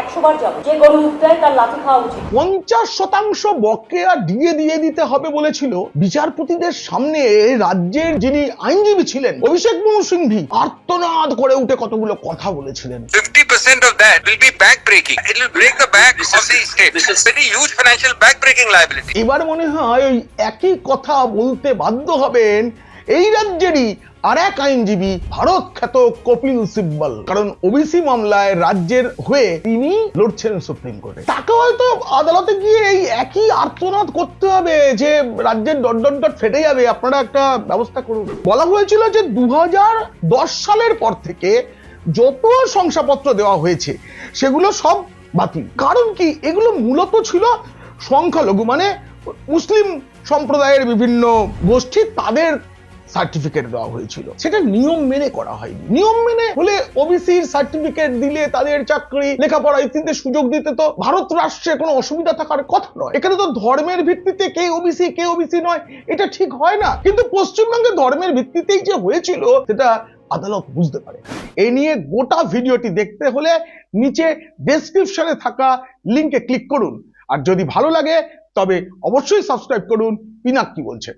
একবার যাব যে গরু দেয় তার লাথি খাওয়া উচিত পঞ্চাশ শতাংশ বকেয়া দিয়ে দিয়ে দিতে হবে বলেছিল বিচারপতিদের সামনে রাজ্যের যিনি আইনজীবী ছিলেন অভিষেক মনু সিংভি আর্তনাদ করে উঠে কতগুলো কথা বলেছিলেন 50% of that will be back breaking. It will break the back of the state. This is huge financial back breaking liability. এবার মনে হয় ওই একই কথা বলতে বাধ্য হবেন এই রাজ্যেরই আর এক আইনজীবী ভারত খ্যাত কপিল সিব্বল। কারণ ওবিসি মামলায় রাজ্যের হয়ে তিনি লড়ছেন সুপ্রিম কোর্টে। তাকে হয়তো আদালতে গিয়ে এই একই আর্তনাদ করতে হবে যে রাজ্যের ডট ডট ডট ফেটে যাবে। আপনারা একটা ব্যবস্থা করুন। বলা হয়েছিল যে দু হাজার দশ সালের পর থেকে যত শংসাপত্র দেওয়া হয়েছে, সেগুলো সব বাতিল। কারণ কি? এগুলো মূলত ছিল সংখ্যালঘু মানে মুসলিম সম্প্রদায়ের বিভিন্ন গোষ্ঠী, তাদের সার্টিফিকেট দেওয়া হয়েছিল। সেটা নিয়ম মেনে করা হয়নি। নিয়ম মেনে হলে ওবিসির সার্টিফিকেট দিলে তাদের চাকরি লেখাপড়া ইত্যাদিতে সুযোগ দিতে তো ভারত রাষ্ট্রে কোনো অসুবিধা থাকার কথা নয়। এখানে তো ধর্মের ভিত্তিতে কে ওবিসি কে ওবিসি নয়, এটা ঠিক হয় না। কিন্তু পশ্চিমবঙ্গে ধর্মের ভিত্তিতেই যে হয়েছিল, সেটা আদালত বুঝতে পারে। এই নিয়ে গোটা ভিডিওটি দেখতে হলে নিচে ডেসক্রিপশনে থাকা লিংকে ক্লিক করুন। আর যদি ভালো লাগে, তবে অবশ্যই সাবস্ক্রাইব করুন। পিনাক কি বলছে?